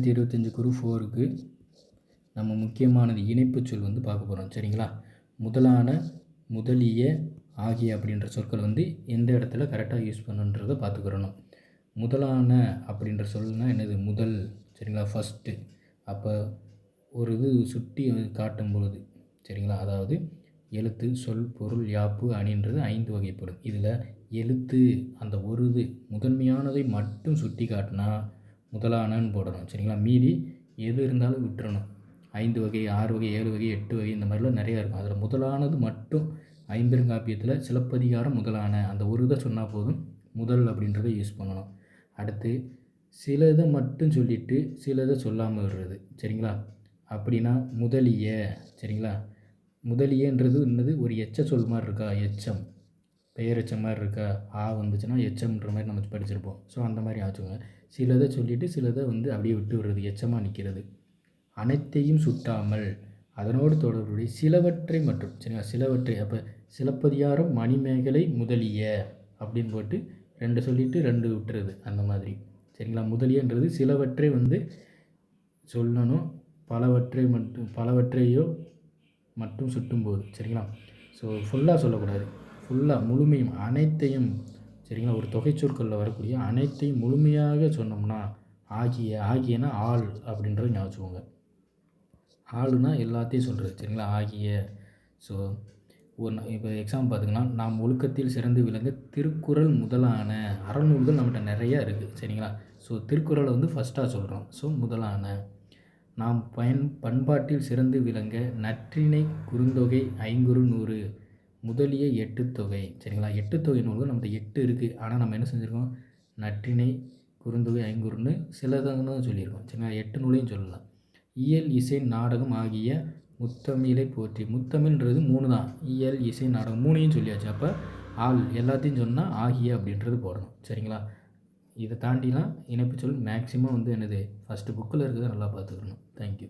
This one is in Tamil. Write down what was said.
ரெண்டாயிரத்தி இருபத்தஞ்சி குரு ஃபோருக்கு நம்ம முக்கியமானது இணைப்புச் சொல் வந்து பார்க்க போகிறோம் சரிங்களா? முதலான முதலிய ஆகிய அப்படின்ற சொற்கள் வந்து எந்த இடத்துல கரெக்டாக யூஸ் பண்ணுன்றதை பார்த்துக்கிறணும். முதலான அப்படின்ற சொல்னால் என்னது? முதல். சரிங்களா? ஃபஸ்ட்டு அப்போ ஒரு இது சுட்டி காட்டும் பொழுது சரிங்களா? அதாவது எழுத்து சொல் பொருள் யாப்பு அணின்றது ஐந்து வகைப்படும். இதில் எழுத்து அந்த ஒரு இது முதன்மையானதை மட்டும் சுட்டி காட்டினா முதலானன்னு போடணும் சரிங்களா? மீதி எது இருந்தாலும் விட்டுறணும். ஐந்து வகை ஆறு வகை ஏழு வகை எட்டு வகை இந்த மாதிரிலாம் நிறையா இருக்கும். அதில் முதலானது மட்டும் ஐம்பெருங்காப்பியத்தில் சிலப்பதிகாரம் முதலான அந்த ஒரு இதை சொன்னால் போதும் முதல் அப்படின்றத யூஸ் பண்ணணும். அடுத்து சில இதை மட்டும் சொல்லிவிட்டு சில இதை சொல்லாமல் விடுறது சரிங்களா? அப்படின்னா முதலிய சரிங்களா? முதலியன்றது என்னது? ஒரு எச்ச சொல் மாதிரி இருக்கா? எச்சம். பெயரெச்சம் மாதிரி இருக்கா? ஆ வந்துச்சுன்னா எச்சம்ன்ற மாதிரி நம்ம படிச்சிருப்போம். ஸோ அந்த மாதிரி ஆச்சுங்க. சிலதை சொல்லிவிட்டு சிலதை வந்து அப்படியே விட்டு விடுறது எச்சமாக நிற்கிறது அனைத்தையும் சுட்டாமல் அதனோடு தொடர்புடைய சிலவற்றை மற்றும் சரிங்களா? சிலவற்றை அப்போ சிலப்பதிகாரம் மணிமேகலை முதலிய அப்படின்னு போட்டு ரெண்டு சொல்லிவிட்டு ரெண்டு விட்டுறது அந்த மாதிரி. சரிங்களா? முதலியன்றது சிலவற்றை வந்து சொல்லணும் பலவற்றை மட்டும் பலவற்றையோ மட்டும் சுட்டும்போது சரிங்களா? ஸோ ஃபுல்லாக சொல்லக்கூடாது. ஃபுல்லாக முழுமையும் அனைத்தையும் சரிங்களா? ஒரு தொகை சொற்களில் வரக்கூடிய அனைத்தையும் முழுமையாக சொன்னோம்னா ஆகிய ஆகியனா ஆள் அப்படின்றத ஞாபகம் ஆளுனா எல்லாத்தையும் சொல்கிறது சரிங்களா? ஆகிய ஸோ ஒரு இப்போ எக்ஸாம் பார்த்திங்கன்னா நாம் ஒழுக்கத்தில் சிறந்து விளங்க திருக்குறள் முதலான அறநூல்கள் நம்மகிட்ட நிறையா இருக்குது சரிங்களா? ஸோ திருக்குறளை வந்து ஃபஸ்ட்டாக சொல்கிறோம் ஸோ முதலான நாம் பயன் பண்பாட்டில் சிறந்து விளங்க நற்றிணை குறுந்தொகை ஐங்குறு நூறு முதலிய எட்டு தொகை. சரிங்களா? எட்டு தொகை நூல்கள் நம்மகிட்ட எட்டு இருக்குது ஆனால் நம்ம என்ன செஞ்சுருக்கோம்? நற்றிணை குறுந்தொகை ஐங்குறுன்னு சிலதன்னு சொல்லியிருக்கோம். சரிங்களா? எட்டு நூலையும் சொல்லலாம். இயல் இசை நாடகம் ஆகிய முத்தமிழை போற்றி. முத்தமிழ்ன்றது மூணு தான். இயல் இசை நாடகம் மூணையும் சொல்லியாச்சு. அப்போ ஆள் எல்லாத்தையும் சொன்னால் ஆகிய அப்படின்றது போடணும். சரிங்களா? இதை தாண்டிலாம் இணைப்பு சொல் மேக்ஸிமம் வந்து என்னது? ஃபஸ்ட்டு புக்கில் இருக்கிறத நல்லா பார்த்துக்கணும். தேங்க்யூ